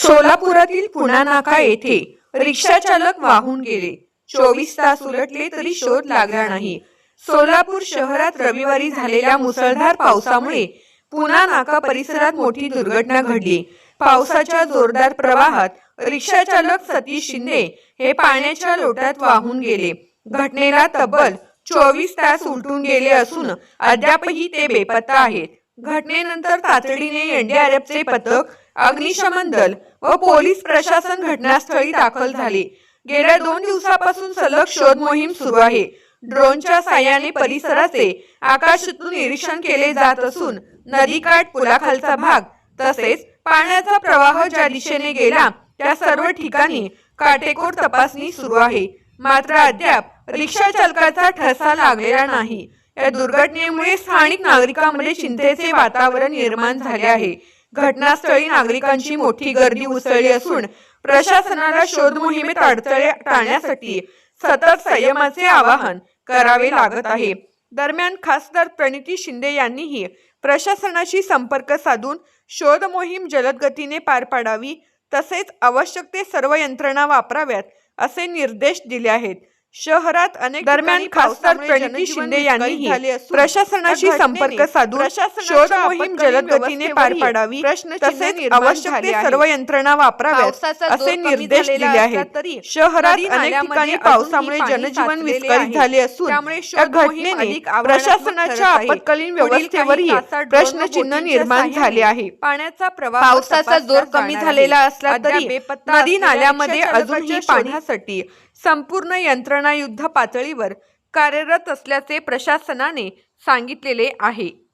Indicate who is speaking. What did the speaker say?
Speaker 1: सोलापुरातील पुणा नाका येथे रिक्षा चालक वाहून गेले. चोवीस तास उलटले तरी शोध लागला नाही. सोलापूर शहरात रविवारी झालेल्या मुसळधार पावसामुळे पुणा नाका परिसरात मोठी दुर्घटना घडली. पावसाच्या जोरदार प्रवाहात रिक्षा चालक सतीश शिंदे हे पाण्याच्या लोटात वाहून गेले. घटनेला तब्बल चोवीस तास उलटून गेले असून अद्यापही ते बेपत्ता आहेत. घटनेनंतर तातडीने एनडीआरएफचे पथक अग्निशमन दल व पोलीस प्रशासन घटनास्थळी दाखल झाले. गेल्या दोन दिवसापासून सलग शोध मोहीम सुरू आहे. ड्रोनच्या साह्याने परिसराचे आकाशातून निरीक्षण केले जात असून नदीकाठ पुलाखालचा भाग तसेच पाण्याचा प्रवाह ज्या दिशेने गेला त्या सर्व ठिकाणी काटेकोर तपासणी सुरू आहे. मात्र अद्याप रिक्षा चालकाचा ठसा लागलेला नाही. या दुर्घटनेमुळे स्थानिक नागरिकांमध्ये चिंतेचे वातावरण निर्माण झाले आहे. घटनास्थळी नागरिकांची मोठी गर्दी उसळली असून प्रशासनाला शोध मोहिमेत अडथळे टाळण्यासाठी सतत संयमाचे आवाहन करावे लागत आहे. दरम्यान खासदार प्रणिती शिंदे यांनीही प्रशासनाशी संपर्क साधून शोध मोहीम जलद गतीने पार पाडावी तसेच आवश्यक ते सर्व यंत्रणा वापराव्यात असे निर्देश दिले आहेत. शहरात अनेक दरम्यान खासदार प्रणिती शिंदे यांनीही प्रशासनाशी संपर्क साधून शोध मोहीम जलद गतीने पार पाडावी तसेच आवश्यक ते सर्व यंत्रणा वापराव्यात असे निर्देश दिले आहेत. शहरात अनेक ठिकाणी पावसामुळे जनजीवन विस्कळीत झाले असून या घटनेने प्रशासनाच्या आपत्कालीन व्यवस्थेवरही प्रश्नचिन्ह निर्माण झाले आहे. पाण्याचा प्रवाह
Speaker 2: पावसाचा जोर कमी झालेला असला तरी
Speaker 1: नदी नाल्यामध्ये अजूनही पाण्यासाठी संपूर्ण यंत्रणा युद्ध पातळीवर कार्यरत असल्याचे प्रशासनाने सांगितलेले आहे.